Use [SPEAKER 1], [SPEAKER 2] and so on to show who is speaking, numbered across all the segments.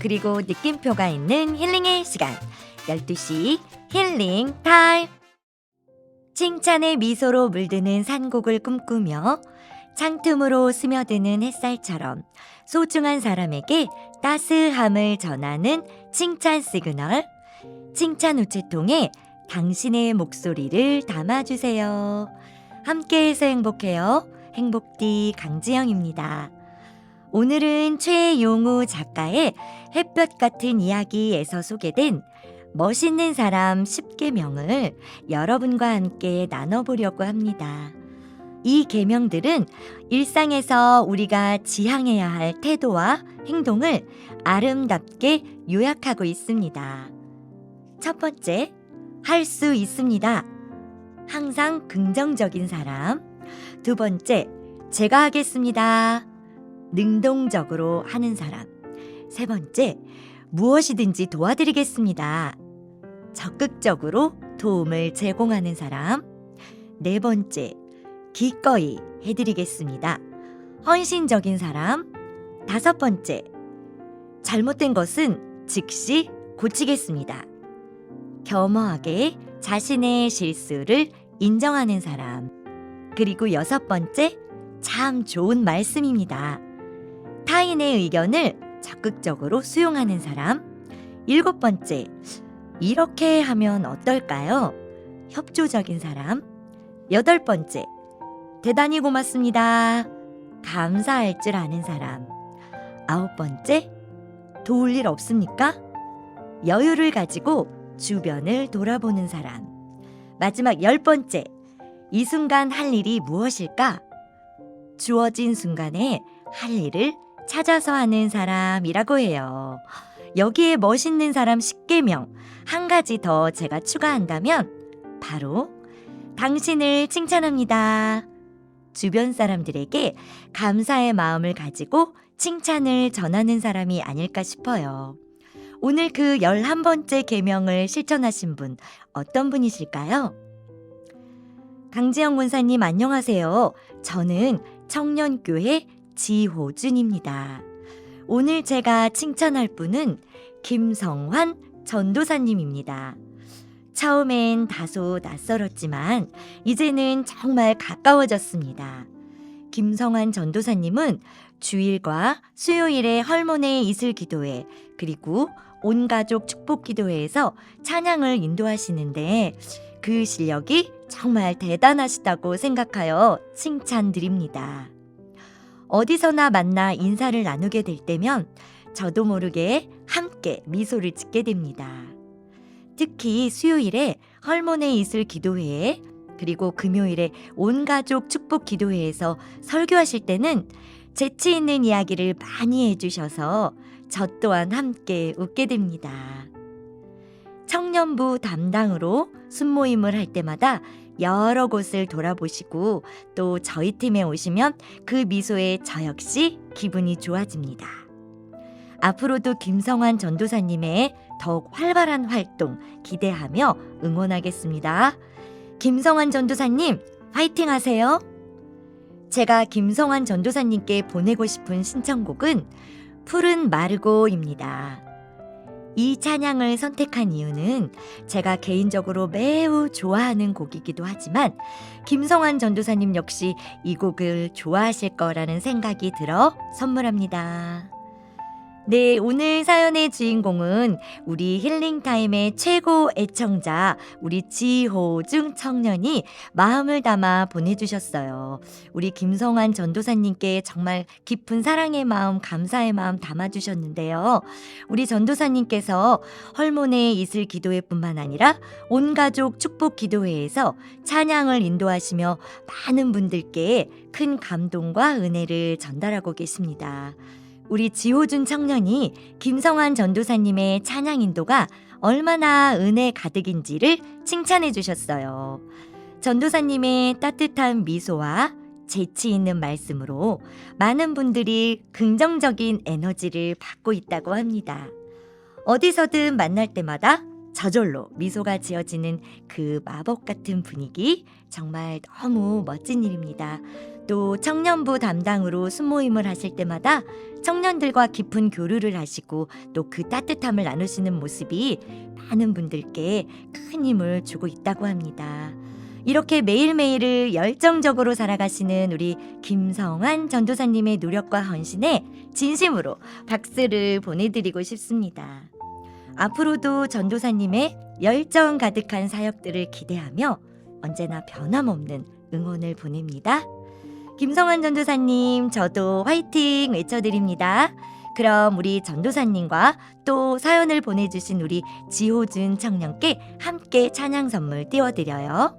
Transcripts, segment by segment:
[SPEAKER 1] 그리고 느낌표가 있는 힐링의 시간 12시 힐링 타임 칭찬의 미소로 물드는 산곡을 꿈꾸며 창틈으로 스며드는 햇살처럼 소중한 사람에게 따스함을 전하는 칭찬 시그널 칭찬 우체통에 당신의 목소리를 담아주세요. 함께해서 행복해요. 행복디 강지영입니다. 오늘은 최용우 작가의 햇볕 같은 이야기에서 소개된 멋있는 사람 10계명을 여러분과 함께 나눠보려고 합니다. 이 계명들은 일상에서 우리가 지향해야 할 태도와 행동을 아름답게 요약하고 있습니다. 첫 번째, 할 수 있습니다. 항상 긍정적인 사람. 두 번째, 제가 하겠습니다. 능동적으로 하는 사람. 세 번째, 무엇이든지 도와드리겠습니다. 적극적으로 도움을 제공하는 사람. 네 번째, 기꺼이 해드리겠습니다. 헌신적인 사람. 다섯 번째, 잘못된 것은 즉시 고치겠습니다. 겸허하게 자신의 실수를 인정하는 사람. 그리고 여섯 번째, 참 좋은 말씀입니다. 타인의 의견을 적극적으로 수용하는 사람. 일곱 번째, 이렇게 하면 어떨까요? 협조적인 사람. 여덟 번째, 대단히 고맙습니다. 감사할 줄 아는 사람. 아홉 번째, 도울 일 없습니까? 여유를 가지고 주변을 돌아보는 사람. 마지막 열 번째, 이 순간 할 일이 무엇일까? 주어진 순간에 할 일을 찾아서 하는 사람이라고 해요. 여기에 멋있는 사람 10개명 한 가지 더 제가 추가한다면 바로 당신을 칭찬합니다. 주변 사람들에게 감사의 마음을 가지고 칭찬을 전하는 사람이 아닐까 싶어요. 오늘 그 11번째 계명을 실천하신 분 어떤 분이실까요? 강지영 권사님 안녕하세요. 저는 청년교회 지호준입니다. 오늘 제가 칭찬할 분은 김성환 전도사님입니다. 처음엔 다소 낯설었지만 이제는 정말 가까워졌습니다. 김성환 전도사님은 주일과 수요일에 헐몬의 이슬 기도회 그리고 온 가족 축복 기도회에서 찬양을 인도하시는데 그 실력이 정말 대단하시다고 생각하여 칭찬드립니다. 어디서나 만나 인사를 나누게 될 때면 저도 모르게 함께 미소를 짓게 됩니다. 특히 수요일에 헐몬의 이슬 기도회에 그리고 금요일에 온 가족 축복 기도회에서 설교하실 때는 재치 있는 이야기를 많이 해주셔서 저 또한 함께 웃게 됩니다. 청년부 담당으로 순모임을 할 때마다 여러 곳을 돌아보시고 또 저희 팀에 오시면 그 미소에 저 역시 기분이 좋아집니다. 앞으로도 김성환 전도사님의 더욱 활발한 활동 기대하며 응원하겠습니다. 김성환 전도사님, 화이팅 하세요! 제가 김성환 전도사님께 보내고 싶은 신청곡은 푸른 마르고입니다. 이 찬양을 선택한 이유는 제가 개인적으로 매우 좋아하는 곡이기도 하지만 김성환 전도사님 역시 이 곡을 좋아하실 거라는 생각이 들어 선물합니다. 네, 오늘 사연의 주인공은 우리 힐링타임의 최고 애청자, 우리 지호중 청년이 마음을 담아 보내주셨어요. 우리 김성환 전도사님께 정말 깊은 사랑의 마음, 감사의 마음 담아주셨는데요. 우리 전도사님께서 헐몬의 이슬 기도회 뿐만 아니라 온 가족 축복 기도회에서 찬양을 인도하시며 많은 분들께 큰 감동과 은혜를 전달하고 계십니다. 우리 지호준 청년이 김성환 전도사님의 찬양 인도가 얼마나 은혜 가득인지를 칭찬해 주셨어요. 전도사님의 따뜻한 미소와 재치 있는 말씀으로 많은 분들이 긍정적인 에너지를 받고 있다고 합니다. 어디서든 만날 때마다 저절로 미소가 지어지는 그 마법 같은 분위기 정말 너무 멋진 일입니다. 또 청년부 담당으로 순모임을 하실 때마다 청년들과 깊은 교류를 하시고 또 그 따뜻함을 나누시는 모습이 많은 분들께 큰 힘을 주고 있다고 합니다. 이렇게 매일매일을 열정적으로 살아가시는 우리 김성환 전도사님의 노력과 헌신에 진심으로 박수를 보내드리고 싶습니다. 앞으로도 전도사님의 열정 가득한 사역들을 기대하며 언제나 변함없는 응원을 보냅니다. 김성환 전도사님, 저도 화이팅 외쳐드립니다. 그럼 우리 전도사님과 또 사연을 보내주신 우리 지호준 청년께 함께 찬양 선물 띄워드려요.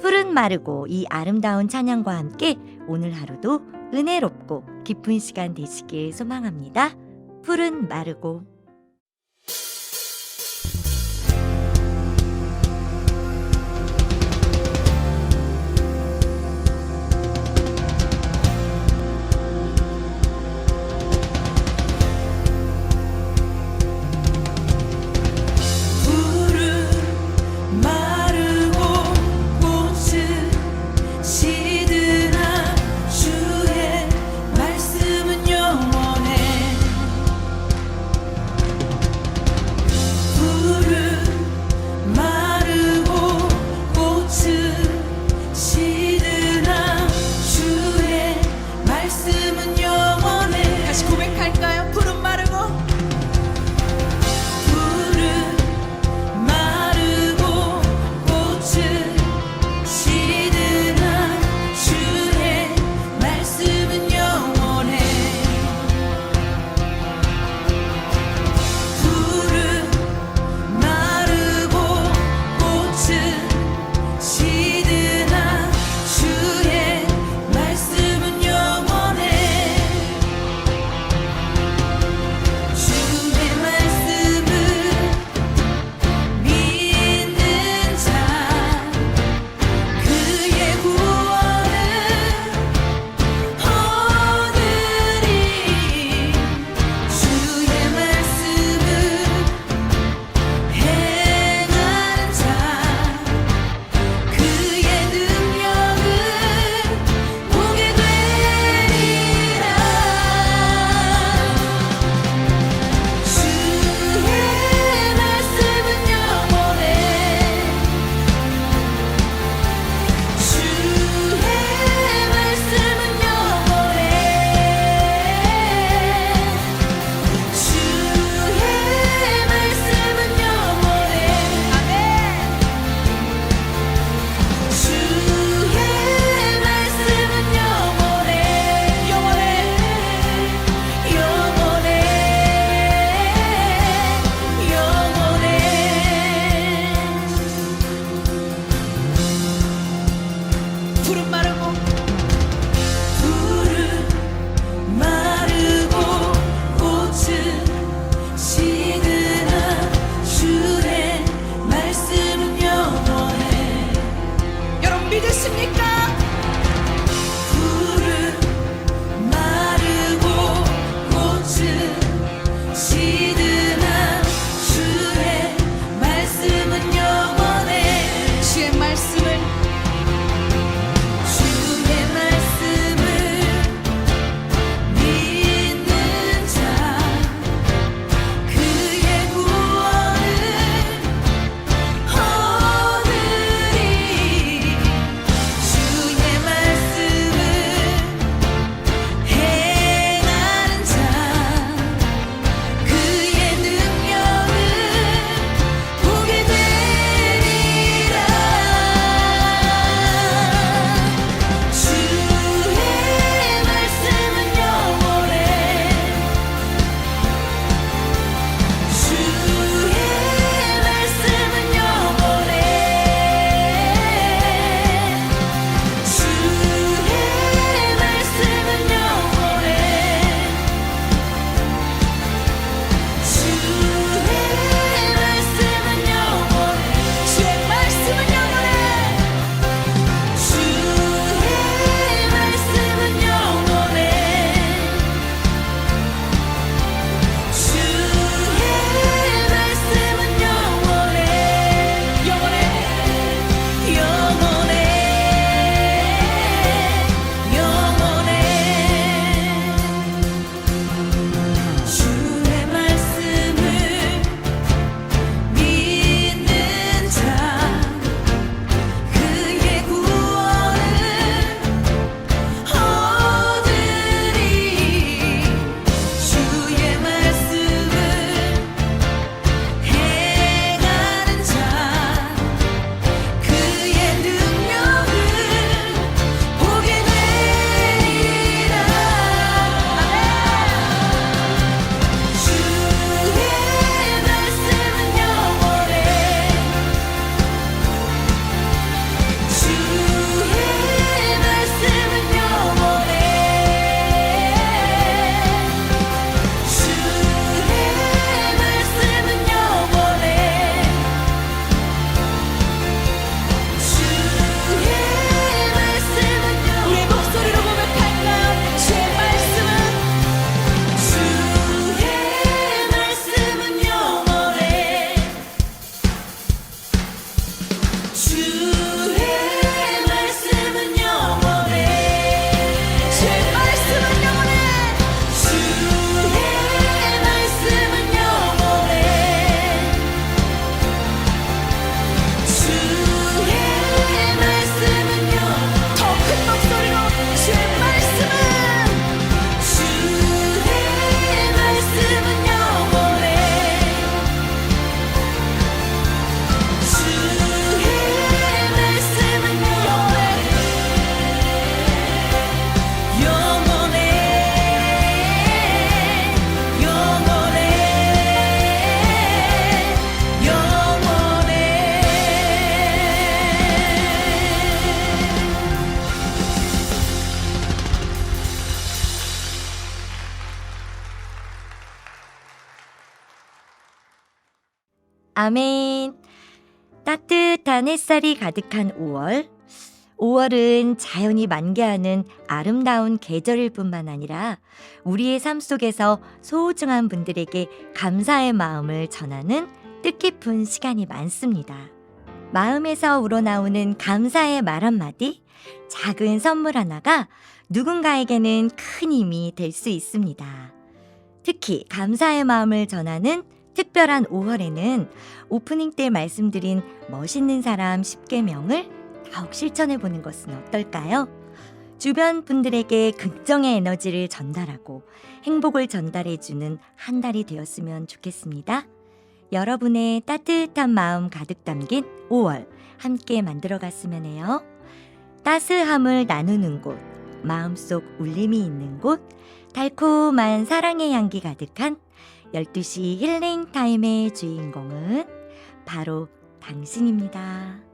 [SPEAKER 1] 푸른 마르고 이 아름다운 찬양과 함께 오늘 하루도 은혜롭고 기쁜 시간 되시길 소망합니다. 푸른 마르고 아멘. 따뜻한 햇살이 가득한 5월. 5월은 자연이 만개하는 아름다운 계절일 뿐만 아니라 우리의 삶 속에서 소중한 분들에게 감사의 마음을 전하는 뜻깊은 시간이 많습니다. 마음에서 우러나오는 감사의 말 한마디, 작은 선물 하나가 누군가에게는 큰 힘이 될 수 있습니다. 특히 감사의 마음을 전하는 특별한 5월에는 오프닝 때 말씀드린 멋있는 사람 10개명을 더욱 실천해 보는 것은 어떨까요? 주변 분들에게 긍정의 에너지를 전달하고 행복을 전달해 주는 한 달이 되었으면 좋겠습니다. 여러분의 따뜻한 마음 가득 담긴 5월 함께 만들어 갔으면 해요. 따스함을 나누는 곳, 마음속 울림이 있는 곳, 달콤한 사랑의 향기 가득한 12시 힐링 타임의 주인공은 바로 당신입니다.